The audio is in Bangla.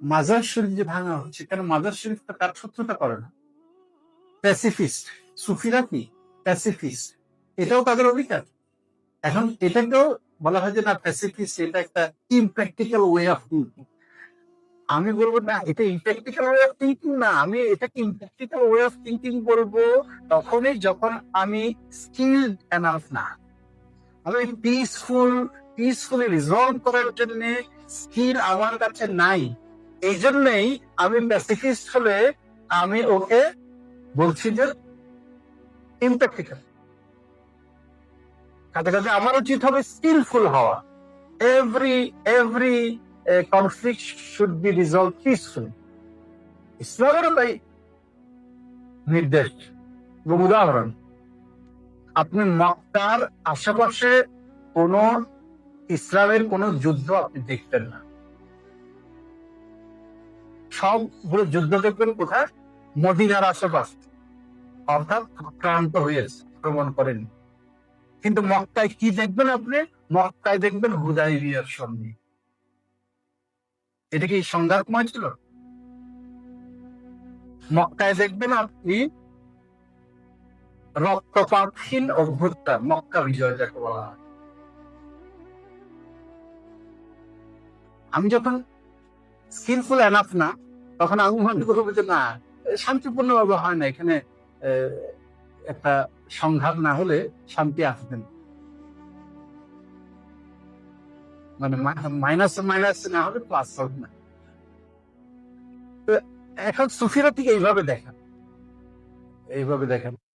মাজার শরীফ যে ভাঙা হচ্ছে, কেন মাজার শরীফ তো কার শত্রুতা করে না? প্যাসিফিস্ট সুফিরা কি? প্যাসিফিস্ট এটাও তাদের অধিকার। এখন এটাকেও বলা হয় যে, না প্যাসিফিস্ট এটা একটা ইমপ্র্যাকটিক্যাল ওয়ে অফ থিঙ্কিং আমি বলব, না, এটা ইমপ্র্যাকটিক্যাল ওয়ে অফ থিঙ্কিং না। আমি এটাকে ইমপ্র্যাকটিক্যাল ওয়ে অফ থিঙ্কিং বলব তখনই যখন আমি স্কিলড এনাফ না। আমি পিসফুল পিসফুলি রিজলভ করার জন্য স্কিল আমার কাছে নাই। এই জন্যই আমি প্যাসিফিস্ট হলে আমি ওকে বলছি যে ইমপ্র্যাকটিক্যাল কাজে কাজে আমার উচিত হবে স্কিলফুল হওয়া। Every every conflict should be resolve peaceful ইসলামেরও তাই নির্দেশ, এবং উদাহরণ। আপনি মক্কার আশেপাশে কোন ইসলামের কোন যুদ্ধ আপনি দেখতেন না। সবগুলো যুদ্ধ দেখবেন কোথায় মদিনার আশেপাশে। অর্থাৎ আক্রান্ত হয়েছে, আক্রমণ করেন। কিন্তু মক্কায় কি দেখবেন আপনি? মক্কায় দেখবেন হুদাই বিয়ার সন্ধি এটা কি সংঘাতময় ছিল? মক্কায় দেখবেন আপনি রক্তপাতহীন অভ্যুত্থা মক্কা বিজয় যাকে বলা হয়। আমি যখন স্কিলফুল এনাফ না তখন আমি মনে করব যে না শান্তিপূর্ণ ভাবে হয় না। এখানে একটা সংঘাত না হলে শান্তি আসবেন মানে মাইনাস মাইনাস না হলে প্লাস হবে না। এখন সুফিরা ঠিক এইভাবে দেখেন। এইভাবে দেখেন।